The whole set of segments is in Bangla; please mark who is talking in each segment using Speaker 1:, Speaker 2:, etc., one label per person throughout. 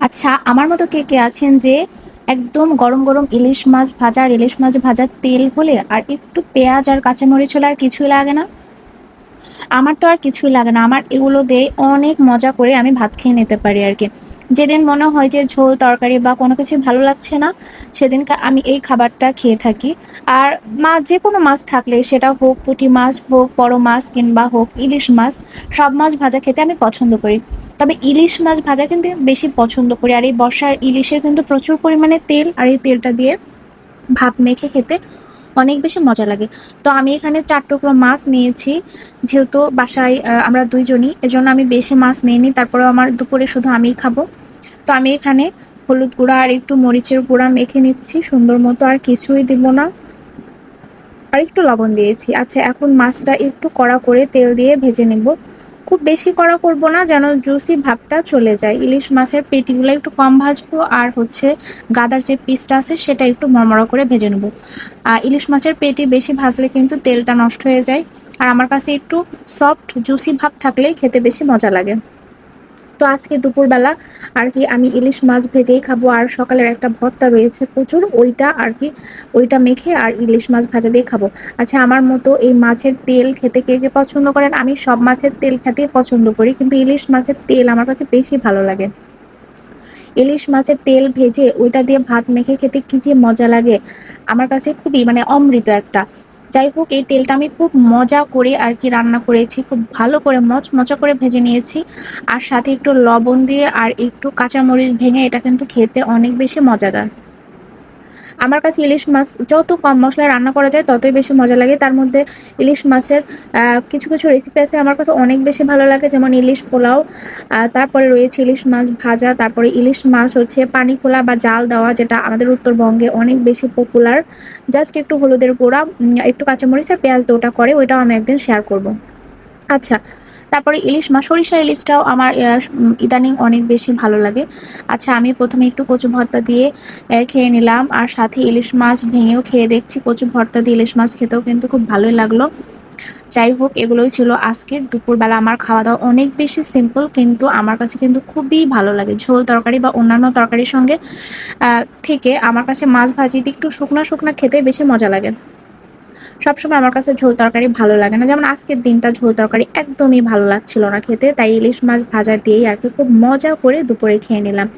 Speaker 1: আচ্ছা আমার মতো কে কে আছেন যে একদম গরম গরম ইলিশ মাছ ভাজা ইলিশ মাছ ভাজার তেল হলে আর একটু পেঁয়াজ আর কাঁচামরিচ হলে আর কিছুই লাগে না? আমার তো আর কিছুই লাগে না। আমার এগুলো দিয়ে অনেক মজা করে আমি ভাত খেয়ে নিতে পারি আর কি। যেদিন মনে হয় যে ঝোল, তরকারি বা কোনো কিছু ভালো লাগছে না, সেদিনকে আমি এই খাবারটা খেয়ে থাকি। আর মাছ যে কোনো মাছ থাকলে, সেটা হোক পুঁটি মাছ, হোক বড় মাছ কিংবা হোক ইলিশ মাছ, সব মাছ ভাজা খেতে আমি পছন্দ করি। তবে ইলিশ মাছ ভাজা কিন্তু বেশি পছন্দ করি। আর এই বর্ষার ইলিশের কিন্তু প্রচুর পরিমাণে তেল, আর এই তেলটা দিয়ে ভাত মেখে খেতে অনেক বেশি মজা লাগে। তো আমি এখানে চার টুকরো মাছ নিয়েছি। যেহেতু বাসায় আমরা দুইজনই, এজন্য আমি বেশি মাছ নিইনি তারপরে আমার দুপুরে শুধু আমিই খাব। তো আমি এখানে হলুদ গুঁড়া আর একটু মরিচের গুঁড়া মেখে নিচ্ছি, সুন্দর মতো আর কিছুই দিব না। আর একটু লবণ দিয়েছি। আচ্ছা এখন মাছটা একটু কড়া করে তেল দিয়ে ভেজে নেব। খুব বেশি করা করব না, যেন জুসি ভাবটা চলে যায়। ইলিশ মাছের পেটিগুলো একটু কম ভাজবো, আর হচ্ছে গাদার যে পিসটা আছে সেটা একটু মরমরা করে ভেজে নেব। আর ইলিশ মাছের পেটি বেশি ভাজলে কিন্তু তেলটা নষ্ট হয়ে যায়। আর আমার কাছে একটু সফট জুসি ভাব থাকলেই খেতে বেশি মজা লাগে। তো আজকে দুপুরবেলা আর কি আমি ইলিশ মাছ ভেজেই খাব আর সকালের একটা ভর্তা রয়েছে প্রচুর, ওইটা আর কি, ওইটা মেখে আর ইলিশ মাছ ভাজা দিয়ে খাব। আচ্ছা আমার মতো এই মাছের তেল খেতে কে কে পছন্দ করেন? আমি সব মাছের তেল খেতেই পছন্দ করি, কিন্তু ইলিশ মাছের তেল আমার কাছে বেশি ভালো লাগে। ইলিশ মাছের তেল ভেজে ওইটা দিয়ে ভাত মেখে খেতে কি যে মজা লাগে, আমার কাছে খুবই মানে অমৃত একটা। যাই হোক, এই তেলটা আমি খুব মজা করে আর কি রান্না করেছি। খুব ভালো করে মচ মজা করে ভেজে নিয়েছি। আর সাথে একটু লবণ দিয়ে আর একটু কাঁচামরিচ ভেঙে এটা কিন্তু খেতে অনেক বেশি মজাদার। আমার কাছে ইলিশ মাছ যত কম মশলায় রান্না করা যায় ততই বেশি মজা লাগে। তার মধ্যে ইলিশ মাছের কিছু কিছু রেসিপি আছে আমার কাছে অনেক বেশি ভালো লাগে, যেমন ইলিশ পোলাও তারপরে রয়েছে ইলিশ মাছ ভাজা, তারপরে ইলিশ মাছ হচ্ছে পানি খোলা বা জাল দেওয়া, যেটা আমাদের উত্তরবঙ্গে অনেক বেশি পপুলার জাস্ট একটু হলুদের গুঁড়া একটু কাঁচামরিচ আর পেঁয়াজ দিয়ে ওটা করে, ওইটাও আমি একদিন শেয়ার করব। আচ্ছা তারপরে ইলিশ মাছ সরিষা ইলিশটাও আমার ইদানিং অনেক বেশি ভালো লাগে। আচ্ছা আমি প্রথমে একটু কচু ভর্তা দিয়ে খেয়ে নিলাম। আর সাথে ইলিশ মাছ ভেঙেও খেয়ে দেখছি, কচু ভর্তা দিয়ে ইলিশ মাছ খেতেও কিন্তু খুব ভালোই লাগল। যাই হোক, এগুলোই ছিল আজকের দুপুরবেলা আমার খাওয়া দাওয়া অনেক বেশি সিম্পল কিন্তু আমার কাছে কিন্তু খুবই ভালো লাগে। ঝোল তরকারি বা অন্যান্য তরকারির সঙ্গে থেকে আমার কাছে মাছ ভাজি দিয়ে একটু শুকনা শুকনা খেতে বেশি মজা লাগে। সবসময় আমার কাছে ঝোল তরকারি ভালো লাগে না। যেমন আজকের দিনটা ঝোল তরকারি একদমই ভালো লাগছিল না খেতে, তাই ইলিশ মাছ ভাজা দিয়েই আর কি খুব মজা করে দুপুরে খেয়ে নিলাম।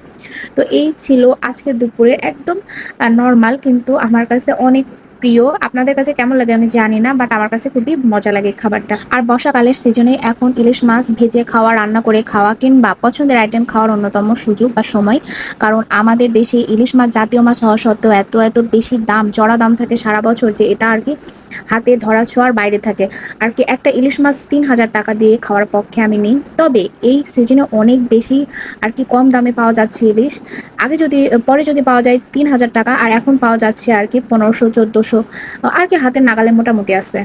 Speaker 1: তো এই ছিল আজকে দুপুরে একদম নর্মাল কিন্তু আমার কাছে অনেক প্রিয়। আপনাদের কাছে কেমন লাগে আমি জানি না বাট আমার কাছে খুবই মজা লাগে খাবারটা। আর বর্ষাকালের সিজনে এখন ইলিশ মাছ ভেজে খাওয়া, রান্না করে খাওয়া কিংবা পছন্দের আইটেম খাওয়ার অন্যতম সুযোগ বা সময়। কারণ আমাদের দেশে ইলিশ মাছ জাতীয় মাছ হওয়া সত্ত্বেও এত এত বেশি দাম চড়া দাম থাকে সারা বছর যে এটা আর কি হাতে ধরা ছোঁয়ার বাইরে থাকে। আর কি একটা ইলিশ মাছ তিন হাজার টাকা দিয়ে খাওয়ার পক্ষে আমি নেই। তবে এই সিজনে অনেক বেশি আর কি কম দামে পাওয়া যাচ্ছে ইলিশ। আগে যদি, পরে যদি পাওয়া যায় তিন হাজার টাকা, আর এখন পাওয়া যাচ্ছে আর কি পনেরোশো, চোদ্দোশো। আর কি হাতের নাগালে মোটামুটি আছে।